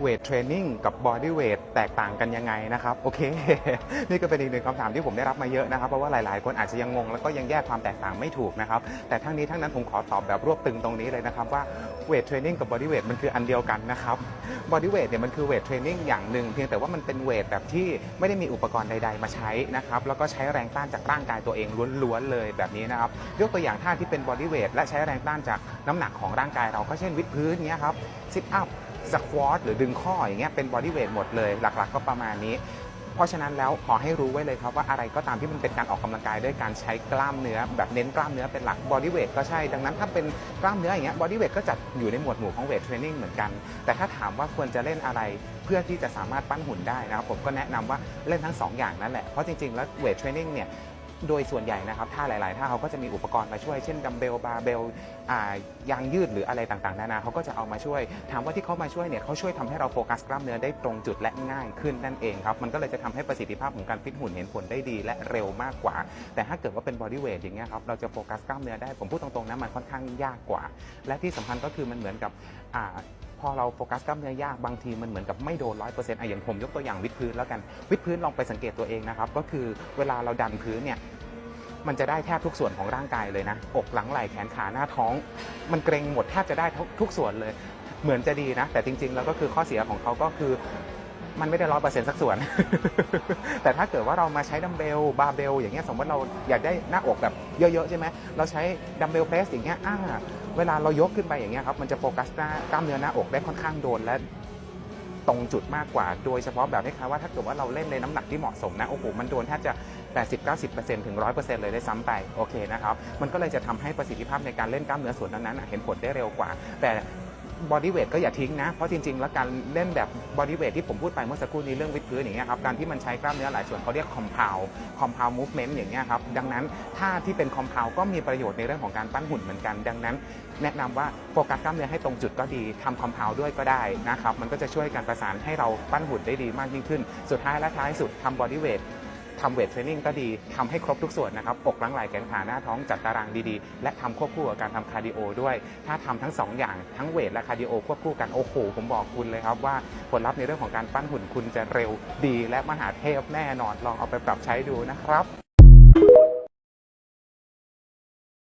เวทเทรนนิ่งกับบอดี้เวทแตกต่างกันยังไงนะครับ โอเค นี่ก็เป็นอีกหนึ่งคำถามที่ผมได้รับมาเยอะนะครับ เพราะว่าหลาย ๆ คนอาจจะยังงงแล้วก็ยังแยกความแตกต่างไม่ถูกนะครับ แต่ทั้งนี้ทั้งนั้นผมขอตอบแบบรวบตึงตรงนี้เลยนะครับว่าเวทเทรนนิ่งกับบอดี้เวทมันคืออันเดียวกันนะครับบอดี้เวทเนี่ยมันคือเวทเทรนนิ่งอย่างหนึ่งเพียงแต่ว่ามันเป็นเวทแบบที่ไม่ได้มีอุปกรณ์ใด ๆ มาใช้นะครับแล้วก็ใช้แรงต้านจากร่างกายตัวเองล้วนๆเลยแบบนี้นะครับยกตัวอย่างท่าที่เป็นบอดี้เวทและใช้แรงต้านจากน้ำหนักของร่างกายเราก็เช่นวิดพื้นเนี้ยครับซิทอัพ สควอตหรือดึงข้ออย่างเงี้ยเป็นบอดี้เวทหมดเลยหลักๆ ก็ประมาณนี้ เพราะฉะนั้นแล้วขอให้รู้ไว้เลยครับว่าอะไรก็ตามที่มันเป็นการออกกำลังกายด้วยการใช้กล้ามเนื้อ แบบเน้นกล้ามเนื้อเป็นหลักบอดี้เวทก็ใช่ ดังนั้นถ้าเป็นกล้ามเนื้ออย่างเงี้ยบอดี้เวทก็จัดอยู่ในหมวดหมู่ของเวทเทรนนิ่งเหมือนกัน แต่ถ้าถามว่าควรจะเล่นอะไรเพื่อที่จะสามารถปั้นหุ่นได้นะครับผมก็แนะนำว่าเล่นทั้งสองอย่างนั่นแหละเพราะจริงๆแล้วเวทเทรนนิ่งเนี่ย โดยส่วนใหญ่นะครับท่าหลาย ๆ ท่าเขาก็จะมีอุปกรณ์มาช่วยเช่นดัมเบลบาร์เบลอยางยืดหรืออะไรต่าง ๆ นานาเขาก็จะเอามาช่วย ถามว่าที่เขามาช่วยเนี่ยเขาช่วยทำให้เราโฟกัสกล้ามเนื้อได้ตรงจุดและง่ายขึ้นนั่นเองครับมันก็เลยจะทำให้ประสิทธิภาพของการฟิตหุ่นเห็นผลได้ดีและเร็วมากกว่า แต่ถ้าเกิดว่าเป็นบอดี้เวทอย่างเงี้ยครับเราจะโฟกัสกล้ามเนื้อได้ผมพูดตรง ๆนะมันค่อนข้างยากกว่า และที่สำคัญก็คือมันเหมือนกับ พอเราโฟกัสกล้ามเนื้อยากบางทีมันเหมือนกับไม่โดนร้อยเปอร์เซ็นต์อย่างผมยกตัวอย่างวิดพื้นแล้วกันวิดพื้นลองไปสังเกตตัวเองนะครับก็คือเวลาเราดันพื้นเนี่ยมันจะได้แทบทุกส่วนของร่างกายเลยนะ อกหลังไหล่แขนขาหน้าท้อง มันเกรงหมดแทบจะได้ทุกทุกส่วนเลย เหมือนจะดีนะ แต่จริงๆ แล้วก็คือข้อเสียของเขาก็คือ มันไม่ได้ร้อยเปอร์เซ็นต์สักส่วน แต่ถ้าเกิดว่าเรามาใช้ดัมเบลบาร์เบลอย่างเงี้ยสมมติเราอยากได้หน้าอกแบบเยอะๆใช่ไหมเราใช้ดัมเบลเพรสอย่างเงี้ยอ่าเวลาเรายกขึ้นไปอย่างเงี้ยครับมันจะโฟกัสหน้ากล้ามเนื้อหน้าอกได้ค่อนข้างโดนและตรงจุดมากกว่า โดยเฉพาะแบบนี้ครับว่าถ้าเกิดว่าเราเล่นในน้ำหนักที่เหมาะสมนะโอ้โหมันโดนแทบจะ 80-90%ถึง 100%เลยได้ซ้ำไปโอเคนะครับมันก็เลยจะทำให้ประสิทธิภาพในการเล่นกล้ามเนื้อส่วนนั้นๆน่ะเห็นผลได้เร็วกว่า แต่ บอดี้เวทก็อย่าทิ้งนะ เพราะจริงๆ แล้วการเล่นแบบบอดี้เวทที่ผมพูดไปเมื่อสักครู่นี้เรื่องวิดพื้นอย่างเงี้ยครับการที่มันใช้กล้ามเนื้อหลายส่วนเขาเรียกคอมเพลคอมเพลมูฟเมนต์อย่างเงี้ยครับดังนั้นท่าที่เป็นคอมเพลก็มีประโยชน์ในเรื่องของการปั้นหุ่นเหมือนกัน ดังนั้น แนะนำว่าโฟกัสกล้ามเนื้อให้ตรงจุดก็ดีทำคอมเพลด้วยก็ได้นะครับมันก็จะช่วยการประสานให้เราปั้นหุ่นได้ดีมากยิ่งขึ้น สุดท้ายและท้ายสุดทำบอดี้เวท ทำเวทเทรนนิ่งก็ดีทำให้ครบทุกส่วนนะครับอกหลังไหล่แขนขาหน้าท้องจัดตารางดีๆ และทำควบคู่กับการทำคาร์ดิโอด้วย ถ้าทำทั้งสองอย่างทั้งเวทและคาร์ดิโอควบคู่กันโอ้โหผมบอกคุณเลยครับว่าผลลัพธ์ในเรื่องของการปั้นหุ่นคุณจะเร็วดี และมหาเทพแน่นอนลองเอาไปปรับใช้ดูนะครับ